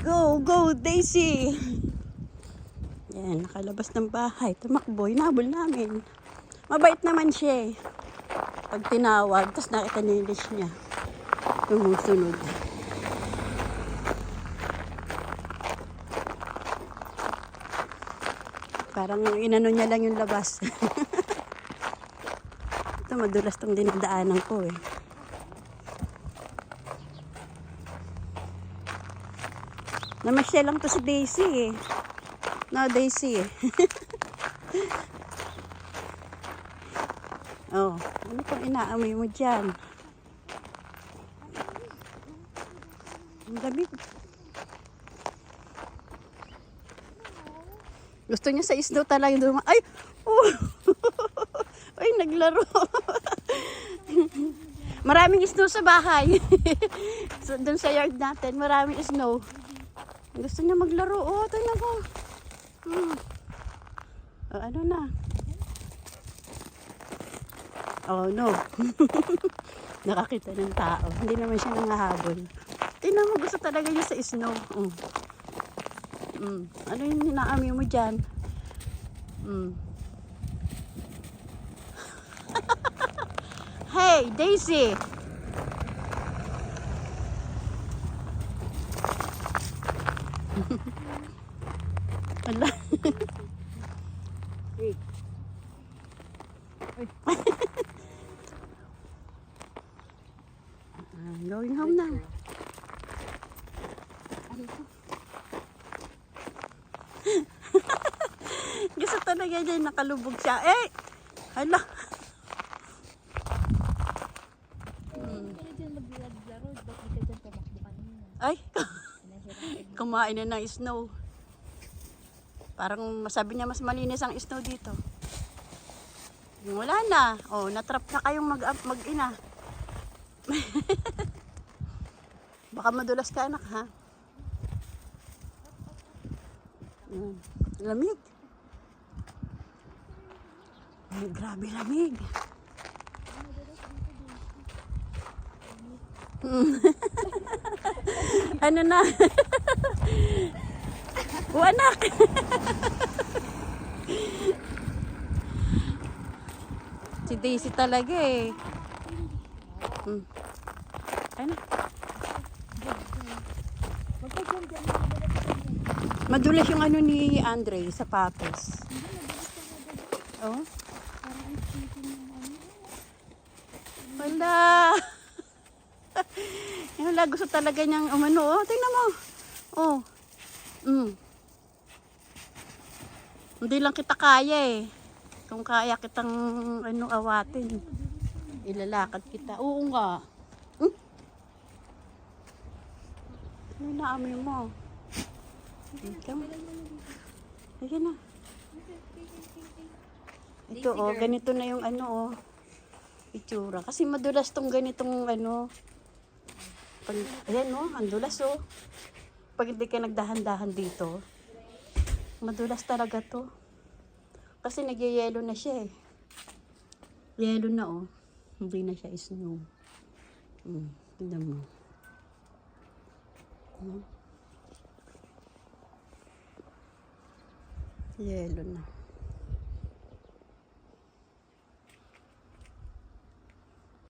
Go, go, Daisy! Yan, nakalabas ng bahay. Tumakbo, hinabol namin. Mabait naman siya eh. Pag tinawag, tapos nakita niya yung dish niya. Tumusunod. Parang inano niya lang yung labas. Ito, madulas tong dinadaanan ko eh. Namasyal lang to si Daisy eh. No, Daisy eh. oh, ano pang inaamoy mo dyan? Ang dami. Gusto niya sa isdo talaga yung duma. Ay! Oh! Ay, naglaro. maraming snow sa bahay. so, doon sa yard natin, maraming snow. Gusto niya maglaro. Oh, tingnan. Hmm. Oh, ano na? Oh, no. Nakakita ng tao. Hindi naman siya nangahabol. Tingnan mo, gusto talaga niya sa snow. Mm. Mm. Ano yung inaami mo dyan? Mm. hey, Daisy! Wala. Ah, going home na. Gusto talaga niya yung nakalubog siya. Eh! Hala! Kanina? Ay! Kumain na ng snow. Parang masabi niya mas malinis ang snow dito. Wala na. Oh, natrap na kayong mag mag-ina. Baka madulas ka anak ha. Lamig. Ay, grabe lamig. Mm. ano na? o anak. si Daisy talaga eh. Ano? Madulas yung ano ni Andre, sapatos. Oh. Wala. Yung wala gusto talaga niyang umano. Oh, tingnan mo. Oh. Mm. Hindi lang kita kaya eh. Kung kaya kitang ano awatin. Ilalakad kita. Oo nga. Hmm? Ano naamoy mo? Ikaw. Ayan na. Ito oh, ganito na yung ano oh. Itsura. Kasi madulas tong ganitong ano. Pag, ayan oh, ang dulas oh. Pag hindi ka nagdahan-dahan dito, madulas talaga to. Kasi nagyayelo na siya eh. Yelo na oh. Hindi na siya snow. Hmm, tignan mo. Hmm. Yelo na.